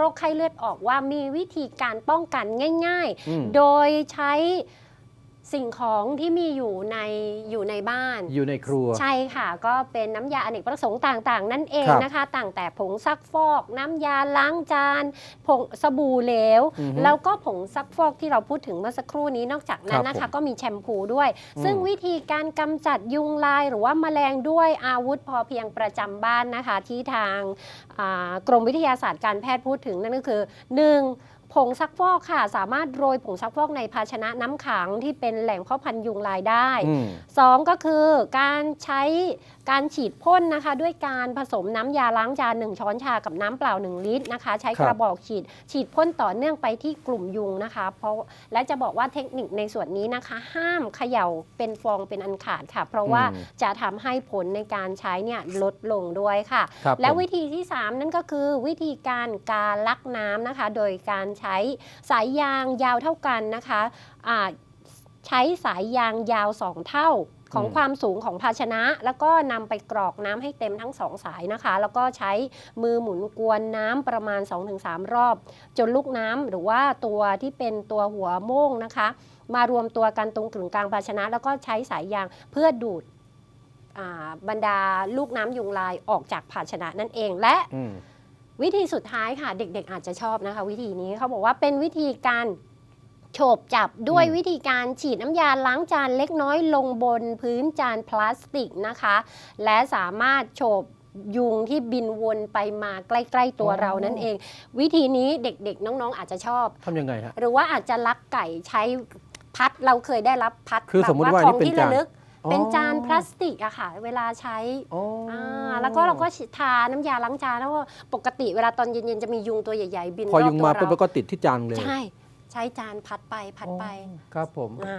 โรคไข้เลือดออกว่ามีวิธีการป้องกันง่ายอืมๆโดยใช้ สิ่งของที่มีอยู่ในอยู่ในบ้าน อยู่ในครัว ใช่ค่ะ ก็เป็นน้ำยาอเนกประสงค์ต่างๆ นั่นเองครับนะคะ ต่างแต่ผงซักฟอก น้ำยาล้างจาน ผงสบู่เหลวอือฮึแล้วก็ผงซักฟอกที่เราพูดถึงเมื่อสักครู่นี้นอกจากนั้นนะครัคะบผมก็มีแชมพูด้วยอืมซึ่งวิธีการกำจัดยุงลายหรือว่าแมลงด้วยอาวุธพอเพียงประจำบ้านนะคะ ที่ทางอ่ากรมวิทยาศาสตร์การแพทย์พูดถึงนั่นก็คือ 1. ผงซักฟอกค่ะ สามารถโรยผงซักฟอกในภาชนะน้ำขังที่เป็นแหล่งเพาะพันธุ์ยุงลายได้อืมสองก็คือการใช้การฉีดพ่นนะคะ ด้วยการผสมน้ำยาล้างจาน1ช้อนชากับน้ำเปล่า 1 ลิตรนะคะ ใช้ครับกระบอกฉีด ฉีดพ่นต่อเนื่องไปที่กลุ่มยุงนะคะ เพราะและจะบอกว่าเทคนิคในส่วนนี้นะคะ ห้ามเขย่าเป็นฟองเป็นอันขาดค่ะ เพราะว่าอืมจะทำให้ผลในการใช้เนี่ยลดลงด้วยค่ะครับและผมวิธีที่ 3 นั่นก็คือวิธีการการลักน้ำนะคะ โดยการใช้สายยางยาวเท่ากันนะคะอ่าใช้สายยางยาว 2 เท่าของอืมความสูงของภาชนะ แล้วก็นำไปกรอกน้ำให้เต็มทั้งสองสายนะคะ แล้วก็ใช้มือหมุนกวนน้ำประมาณ 2-3 รอบ จนลูกน้ำหรือว่าตัวที่เป็นตัวหัวโม่งนะคะ มารวมตัวกันตรงกึ่งกลางภาชนะ แล้วก็ใช้สายยางเพื่อดูดอ่าบรรดาลูกน้ำยุงลายออกจากภาชนะนั่นเองและอืม วิธีสุดท้ายค่ะเด็กๆ อาจจะชอบนะคะ วิธีนี้เขาบอกว่าเป็นวิธีการโฉบจับด้วยอืมวิธีการฉีดน้ำยาล้างจานเล็กน้อยลงบนพื้นจานพลาสติกนะคะ และสามารถโฉบยุงที่บินวนไปมาใกล้ ๆ ตัวเรานั่นเอง วิธีนี้เด็กๆ น้องๆ อาจจะชอบทำยังไงฮะหรือว่าอาจจะลักไก่ใช้พัดเราเคยได้รับพัดคือสมมุติว่าแบบนี่เป็นของที่จานระลึก เป็นอ๋อจานพลาสติกอะค่ะ เวลาใช้อ๋อออ่าแล้วก็เราก็ทาน้ำยาล้างจานแล้วก็ปกติเวลาตอนเย็นๆจะมียุงตัวใหญ่ๆ บินพอรอบยุงตัวมาเราปุ๊บแล้วก็ติดที่จานเลย ใช่ ใช้จานพัดไปพัดไปอ๋อครับผมอ่า